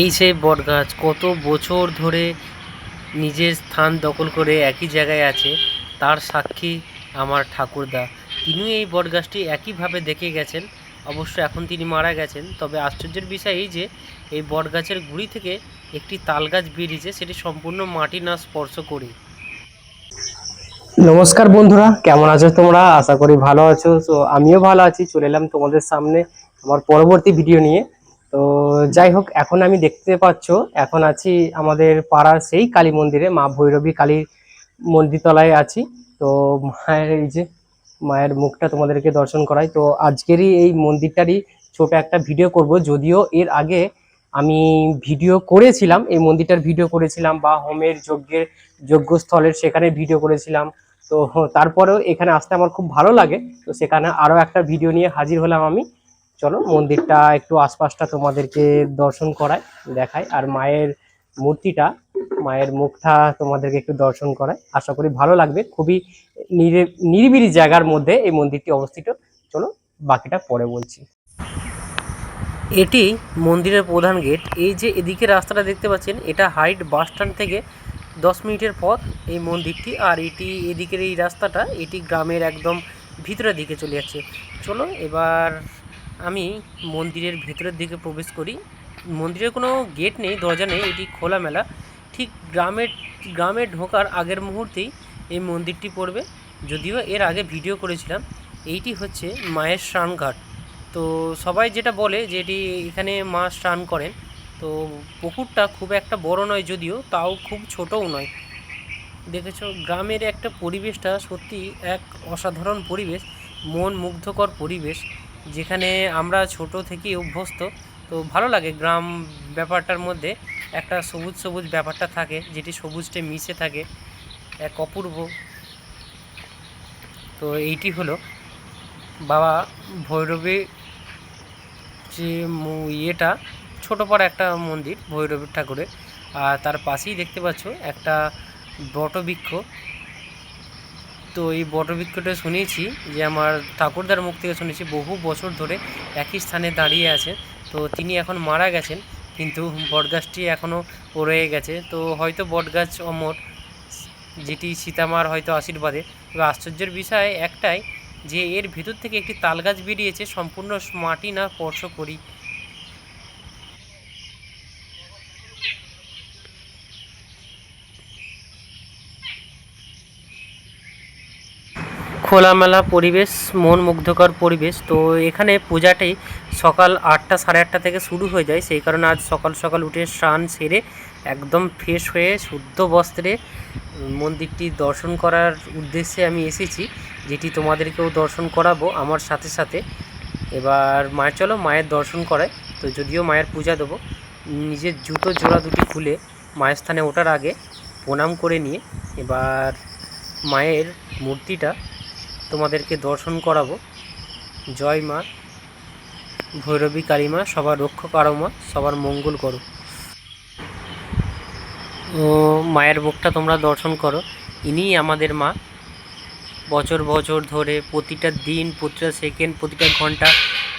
এই সেই বটগাছ, কত বছর ধরে নিজের স্থান দখল করে একই জায়গায় আছে, তার সাক্ষী আমার ঠাকুরদা। তিনিও এই বটগাছটি একইভাবে দেখে গেছেন। অবশ্য এখন তিনি মারা গেছেন। তবে আশ্চর্যের বিষয় এই যে, এই বটগাছের গুড়ি থেকে একটি তাল গাছ বেরিয়েছে, সেটি সম্পূর্ণ মাটি না স্পর্শ করে। নমস্কার বন্ধুরা, কেমন আছো তোমরা? আশা করি ভালো আছো। তো আমিও ভালো আছি। চলে এলাম তোমাদের সামনে আমার পরবর্তী ভিডিও নিয়ে। তো যাই হোক, এখন আমি দেখতে পাচ্ছ, এখন আছি আমাদের পাড়ার সেই কালী মন্দিরে, মা ভৈরবী কালী মন্দিরতলায় আছি। তো মায়ের এই যে, মায়ের মুখটা তোমাদেরকে দর্শন করাই। তো আজকেরই এই মন্দিরটারই ছোট একটা ভিডিও করব, যদিও এর আগে আমি ভিডিও করেছিলাম, এই মন্দিরটার ভিডিও করেছিলাম বা হোমের যজ্ঞের যজ্ঞস্থলের সেখানে ভিডিও করেছিলাম। তো তারপরেও এখানে আসতে আমার খুব ভালো লাগে। তো সেখানে আরও একটা ভিডিও নিয়ে হাজির হলাম আমি। চলো, মন্দিরটা একটু আশপাশটা তোমাদেরকে দর্শন করাই দেখায় আর মায়ের মূর্তিটা, মায়ের মুখটা তোমাদেরকে একটু দর্শন করায় আশা করি ভালো লাগবে। খুবই নিরি- নিরিবিলি জায়গার মধ্যে এই মন্দিরটি অবস্থিত। চলো, বাকিটা পরে বলছি। এটি মন্দিরের প্রধান গেট। এই যে এদিকে রাস্তাটা দেখতে পাচ্ছেন, এটা হাইট বাস স্ট্যান্ড থেকে দশ মিনিটের পথ এই মন্দিরটি। আর এটি এদিকের এই রাস্তাটা, এটি গ্রামের একদম ভিতরের দিকে চলে যাচ্ছে। চলো, এবার আমি মন্দিরের ভেতরের দিকে প্রবেশ করি। মন্দিরের কোনো গেট নেই, দরজা নেই, এটি খোলামেলা। ঠিক গ্রামের, গ্রামে ঢোকার আগের মুহূর্তেই এই মন্দিরটি পড়বে। যদিও এর আগে ভিডিও করেছিলাম, এইটি হচ্ছে মায়ের স্নানঘাট। তো সবাই যেটা বলে যে এটি এখানে মা স্নান করেন, তো পুকুরটা খুব একটা বড় নয় যদিও, তাও খুব ছোটও নয়। দেখেছ, গ্রামের একটা পরিবেশটা সত্যি এক অসাধারণ পরিবেশ, মন মুগ্ধকর পরিবেশ। যেখানে আমরা ছোট থেকে অভ্যস্ত, তো ভালো লাগে গ্রাম ব্যাপারটার মধ্যে। একটা সবুজ সবুজ ব্যাপারটা থাকে, যেটি সবুজটে মিশে থাকে, এক অপূর্ব। তো এইটি হলো বাবা ভৈরবী যে ইয়েটা, ছোটো পাড়া একটা মন্দির ভৈরবী ঠাকুরের। আর তার পাশেই দেখতে পাচ্ছ একটা বটবৃক্ষ। তো এই বটবৃক্ষটা শুনেছি যে আমার ঠাকুরদার মুখ থেকে শুনেছি বহু বছর ধরে একই স্থানে দাঁড়িয়ে আছে। তো তিনি এখন মারা গেছেন, কিন্তু বটগাছটি এখনও রয়ে গেছে। তো হয়তো বটগাছ অমর, যেটি সীতামার হয়তো আশীর্বাদে। তবে আশ্চর্যের বিষয় একটাই যে এর ভেতর থেকে একটি তালগাছ বেরিয়েছে, সম্পূর্ণ মাটি না স্পর্শ করি খোলামেলা পরিবেশ, মন মুগ্ধকর পরিবেশ। তো এখানে পূজাটি সকাল আটটা সাড়ে আটটা থেকে শুরু হয়ে যায়। সেই কারণে আজ সকাল সকাল উঠে স্নান সেরে একদম ফ্রেশ হয়ে শুদ্ধ বস্ত্রে মন্দিরটি দর্শন করার উদ্দেশ্যে আমি এসেছি, যেটি তোমাদেরকেও দর্শন করাবো আমার সাথে সাথে। এবার মায়ের চলো, মায়ের দর্শন করায় তো যদিও মায়ের পূজা দেবো, নিজের জুতো জোড়া দুটি খুলে মায়ের স্থানে ওঠার আগে প্রণাম করে নিয়ে এবার মায়ের মূর্তিটা তোমাদেরকে দর্শন করাবো। জয় মা, ভৈরবী কালী মা, সবার রক্ষা করো মা, সবার মঙ্গল করো। মায়ের বুকটা তোমরা দর্শন করো। ইনিই আমাদের মা। বছর বছর ধরে প্রতিটা দিন, প্রতিটা সেকেন্ড, প্রতিটা ঘণ্টা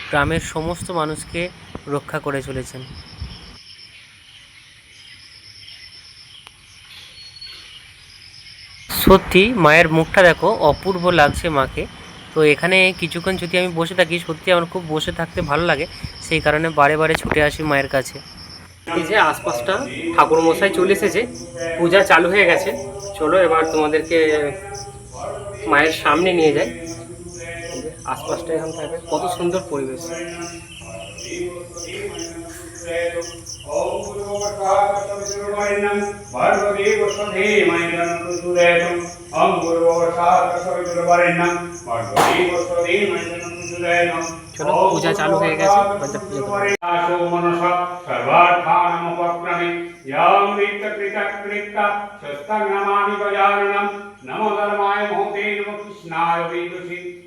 গ্রামের সমস্ত মানুষকে রক্ষা করে চলেছেন। সত্যি, মায়ের মুখটা দেখো, অপূর্ব লাগছে মাকে। তো এখানে কিছুক্ষণ যদি আমি বসে থাকি, সত্যি আমার খুব বসে থাকতে ভালো লাগে। সেই কারণে বারে বারে ছুটে আসি মায়ের কাছে। এই যে আশপাশটা ঠাকুর মশাই চলে এসেছে, পূজা চালু হয়ে গেছে। চলো এবার তোমাদেরকে মায়ের সামনে নিয়ে যাই। আশপাশটা এখন থাকবে কত সুন্দর পরিবেশ। চলো পূজা চালু হয়ে গেছে এবার যা পূজা করব। সর্বার্থানমুপক্রমে ইয়াং ঋক্তকৃতকৃত্ত স্বস্তং গজাননম নমো ধর্মায় মহতে নমো কৃষ্ণায় বিদুষি ব্রহ্মণে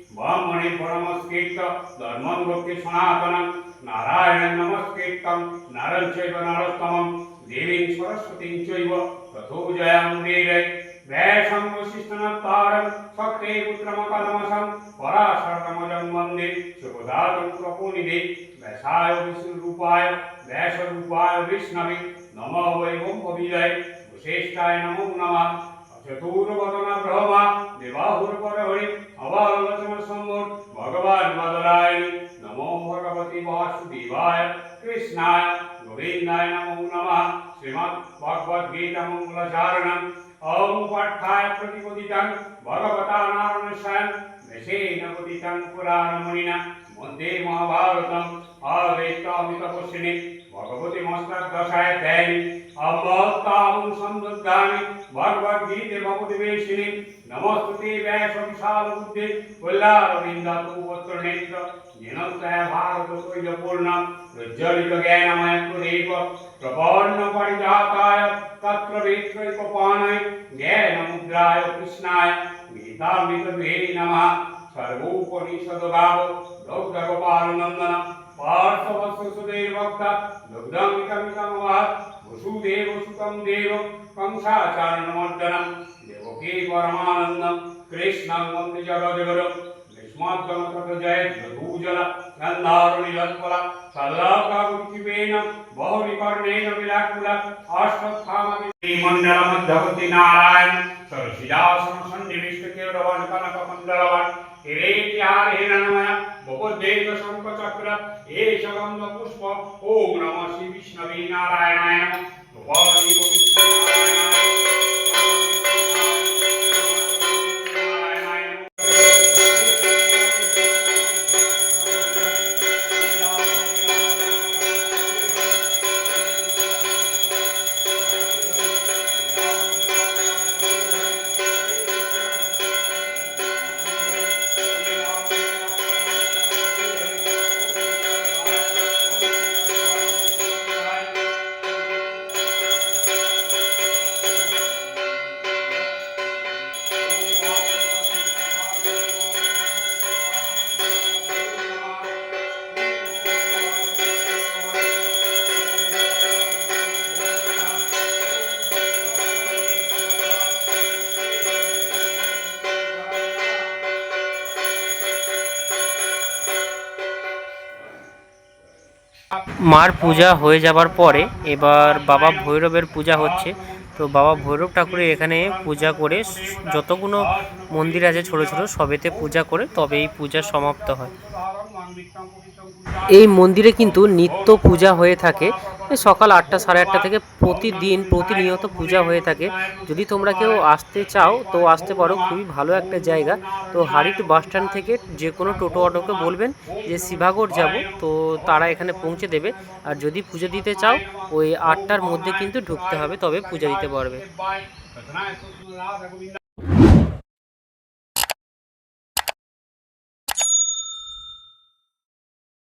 পরমস্কৃত ধর্মং ভক্তি সনাতনম নারায়ণ নমস্কৃতম নরং চৈব নরোত্তমম দেবীং সরস্বতীং চৈব তথো জয়াং দেবে বেদ ব্যাসং বশিষ্ঠনত্তারং শক্তে পুত্রমকলমসং পরাশরতমজং বন্দে শুভদাতং প্রপুনিধে ব্যাসায় বিষ্ণুরূপায় ব্যাসরূপায় বিষ্ণবে নমো বৈভং কবিদয় বশিষ্ঠায় নমো নমঃ চতুর্বদনা ব্রহ্মা দেবাহুর পরহরি অবালোচন সম্মুর ভগবান বদলায় নমো ভগবতী বাসুদেবায় কৃষ্ণায় গোবিন্দায় নমো নমঃ শ্রীমদ্ ভগবদ গীতা মঙ্গলচারণম ওম পাঠায় প্রতিপদিতং ভগবতা নারায়ণস্বয়ং দশেন পদিতং পুরাণমণিনা মধ্যে মহাভারতম আবেত্তামিতপস্বিনী ভগবতী মস্তক দশায় দেয়নি অমত্তাম সন্দুদ্ধানি ভগবদ্গীতে ভগবদ্বেষিণী নমস্তুতে ব্যাস বিশাল বুদ্ধি উল্লারবিন্দাতু পত্র নেত্র জ্ঞানত্রয় ভারত তৈলপূর্ণ প্রজ্বলিত জ্ঞানময় প্রদীপ প্রপন্ন পরিজাতায় তত্র বিত্রৈকপানয় জ্ঞান মুদ্রায় কৃষ্ণায় গীতামৃত নমঃ সর্বোপনিষদ গাব দুগ্ধ গোপাল पार्थवसुदेवक्ता लग्नामिकमिकमवात् वसुदेव सुतं देव कंसाचारणमर्दनं देवके परमानन्दं कृष्णाङ्गं निजगदेवरं भूजल नन्दारुणिलत्पल सल्लाकाकुकिपेन बहुविकर्णेन विलाकुल आश्वत्थामपि मण्डलमध्यवति नारायण सरसिजासनसन्निविष्ट केवलवान् कनकमण्डलवान् किरेतिहारहेण नमः। শ্রীমণ্ডলমধ্যবতী নারায়ণ সরসিজাসন সন্নিবিষ্ট কেরবন কনক কুণ্ডলবন হিরেটিহারেণময় বপুদেব শঙ্খচক্র মার পূজা হয়ে যাবার পরে এবার বাবা ভৈরবের পূজা হচ্ছে। তো বাবা ভৈরব ঠাকুরের এখানে পূজা করে যতগুলো মন্দির আছে ছোট ছোট সবেতে পূজা করে তবে এই পূজা সমাপ্ত হয়। এই মন্দিরে কিন্তু নিত্য পূজা হয়ে থাকে। সকাল আটটা সাড়ে আটটা থেকে প্রতিদিন, প্রতিনিয়ত পূজা হয়ে থাকে। যদি তোমরা কেউ আসতে চাও, তো আসতে পারো। খুবই ভালো একটা জায়গা। তো হারিট বাসস্ট্যান্ড থেকে যে কোনো টোটো অটোকে বলবেন যে শিবাগড় যাব। তো তারা এখানে পৌঁছে দেবে। আর যদি পুজো দিতে চাও, ওই আটটার মধ্যে কিন্তু ঢুকতে হবে, তবে পূজা দিতে পারবে।